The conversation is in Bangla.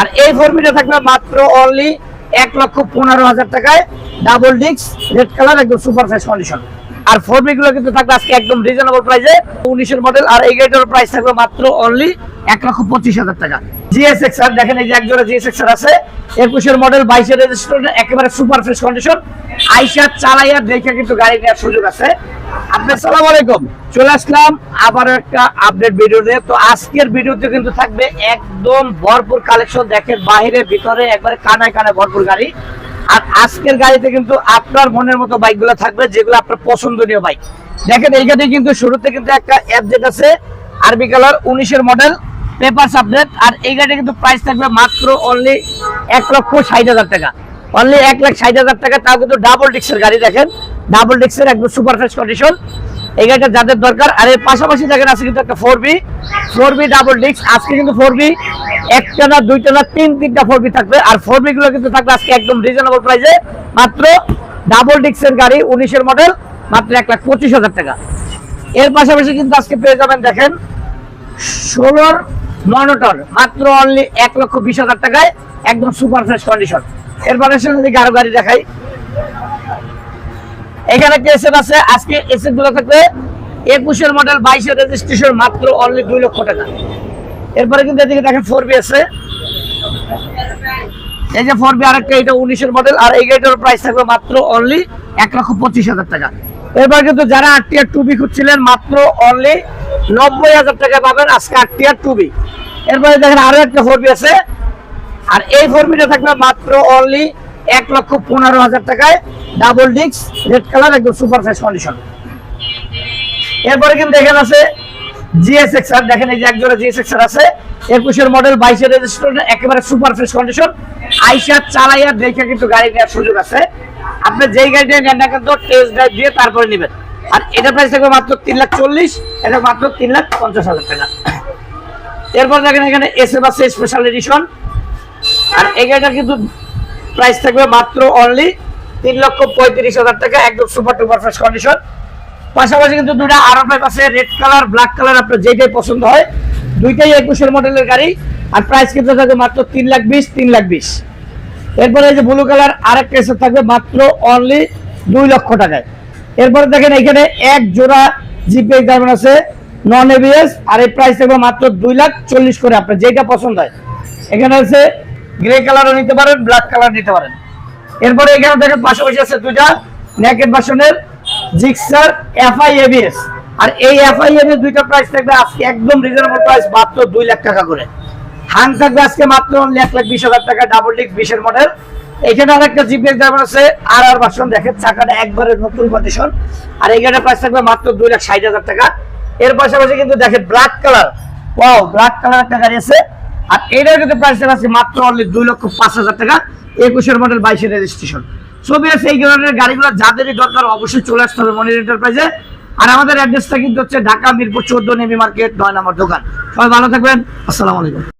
আর এই ফর্মিটা থাকবে মাত্র অনলি এক লক্ষ পনেরো হাজার টাকায় ডাবল ডিক্স রেড কালার একদম সুপার ফ্রেশ কন্ডিশন আর ফোরগুলো কিন্তু থাকবে আজকে একদম রিজনেবল প্রাইসে উনিশের মডেল আর এই গাড়িটার প্রাইস থাকবে মাত্র অনলি এক লক্ষ পঁচিশ হাজার টাকা। জিএস এক্সার দেখেন এই যে একজোড়া জিএস এক্সার আছে, একুশের মডেল বাইশের রেজিস্ট্রেশন একেবারে সুপার ফ্রেশ কন্ডিশন আইসা চালাইয়া দেখে কিন্তু গাড়ি নেওয়ার সুযোগ আছে। আলাইকুম। চলে আসলাম আবার একটা আপডেট ভিডিও নিয়ে তো আজকের ভিডিওতে কিন্তু থাকবে একদম ভরপুর কালেকশন দেখেন বাইরে ভিতরে একবারে কানায় কানায় ভরপুর গাড়ি। আর আজকের গাড়িতে কিন্তু আপনার মনের মতো বাইকগুলো থাকবে, যেগুলো আপনার পছন্দনীয় বাইক দেখেন, এই গাড়ি কিন্তু শুরুতে কিন্তু একটা অ্যাপডেট আছে, আরবি কালার উনিশের মডেল পেপার আপডেট আর এই গাড়ি কিন্তু প্রাইস থাকবে মাত্র অনলি এক লক্ষ ষাট হাজার টাকা। অনলি এক লাখ ষাট হাজার টাকা, তাও কিন্তু ডাবল ডিক্সের গাড়ি, দেখেন। ডাবল ডিক্সের একদম সুপার ফ্রেশ কন্ডিশন এই গাড়িটা যাদের দরকার, আর এর পাশাপাশি দেখেন আছে কিন্তু একটা four V four V double ডিক্স আজকে কিন্তু ফোর বি একটা না, দুইটা না, তিন, তিনটা ফোর বি থাকবে। আর ফোর বি গুলো কিন্তু থাকবে আজকে একদম রিজনেবল প্রাইসে মাত্র ডাবল ডিক্সের গাড়ি, উনিশের মডেল মাত্র এক লাখ পঁচিশ হাজার টাকা। এর পাশাপাশি কিন্তু আজকে পেয়ে যাবেন দেখেন, ষোলোর মনোটর, মাত্র অনলি এক লক্ষ বিশ হাজার টাকায়, একদম সুপার ফ্রেশ কন্ডিশন এরপরে যদি আরও গাড়ি দেখাই। এখানে এসএফ আছে? আজকে এসএফগুলো থাকবে একুশের মডেল বাইশের রেজিস্ট্রেশন মাত্র অনলি দুই লক্ষ টাকা। এরপরে কিন্তু এদিকে দেখেন ফোর বি আছে। এই যে ফোর বি আরেকটা, এটা উনিশের মডেল আর এই গাড়িটার প্রাইস থাকবে মাত্র অনলি এক লক্ষ পঁচিশ হাজার টাকা। এরপর কিন্তু যারা আট টিয়ার টুবি খুঁজছিলেন, মাত্র অনলি নব্বই হাজার টাকা পাবেন আজকে আট টিয়ার টুবি এরপরে দেখেন আরও একটা ফোর বি আছে। আর এই ফর্মিটা থাকবে মাত্র অনলি এক লক্ষ পনেরো হাজার টাকায়। ডাবল ডিক্স রেড কালার একদম সুপার ফ্রেশ কন্ডিশন এরপরে কিন্তু এখানে আছে জিএস এক্সার দেখেন এই যে একজোড়া জিএস এক্সার আছে। একুশের মডেল বাইশের রেজিস্ট্রেশন একেবারে সুপার ফ্রেশ কন্ডিশন আইসা চালাইয়া দেখে কিন্তু গাড়ি নেওয়ার সুযোগ আছে। আপনি যেই গাড়িটা নেন না কিন্তু টেস্ট ড্রাইভ দিয়ে তারপরে নেবেন। আর এটা প্রাইস থাকবে মাত্র তিন লাখ চল্লিশ, এটা মাত্র তিন লাখ পঞ্চাশ হাজার টাকা। এরপর দেখেন এখানে এস এফ আছে স্পেশাল এডিশন আর এই গাড়িটার কিন্তু প্রাইস থাকবে মাত্র অনলি তিন লক্ষ পঁয়ত্রিশ হাজার টাকা, একদম সুপার টুপার ফ্রেশ কন্ডিশন পাশাপাশি কিন্তু দুটা আরও ফাইভ আছে রেড কালার ব্ল্যাক কালার আপনার যেটাই পছন্দ হয়। দুইটাই একুশের মডেলের গাড়ি, আর প্রাইস কিন্তু থাকবে মাত্র তিন লাখ বিশ, তিন লাখ বিশ। এরপরে এই যে ব্লু কালার আরেকটা এসে থাকবে মাত্র অনলি দুই লক্ষ টাকায়। এরপরে দেখেন এখানে এক জোড়া জিপে এক্সাম আছে নন এবিএস আর এই প্রাইস থাকবে মাত্র দুই লাখ চল্লিশ করে, আপনার যেটা পছন্দ হয়। এখানে আছে গ্রে কালারও নিতে পারেন ব্ল্যাক কালার নিতে পারেন। এরপরে এখানে দেখেন পাশাপাশি আছে দুইটা নেকেট বাসনের জিক্সার এফআই এবিএস আর এই এফআই এবিএস দুইটা প্রাইস থাকবে আজকে একদম রিজনেবল প্রাইস মাত্র দুই লাখ টাকা করে। হাং থাকবে আজকে মাত্র এক লাখ বিশ হাজার টাকা ডাবল ডিক বিশের মডেল এখানে আরেকটা জিপিএস ড্রাইভার আছে আর আর বাসন, দেখেন চাকাটা একবারে নতুন কন্ডিশন আর এই গাড়ির প্রাইস থাকবে মাত্র দুই লাখ ষাট হাজার টাকা। এর পাশাপাশি কিন্তু দেখেন black colour wow black colour একটা গাড়ি আছে। আর এটার কিন্তু প্রাইস আছে মাত্র অনলি দুই লক্ষ পাঁচ হাজার টাকা। একুশের মডেল বাইশের রেজিস্ট্রেশন ছবি আছে এই ধরনের, গাড়িগুলো যাদেরই দরকার অবশ্যই চলে আসতে হবে মনির এন্টারপ্রাইজে আর আমাদের অ্যাড্রেসটা কিন্তু হচ্ছে ঢাকা মিরপুর চোদ্দ নেমি মার্কেট, নয় নম্বর দোকান। সবাই ভালো থাকবেন, আসসালামু আলাইকুম।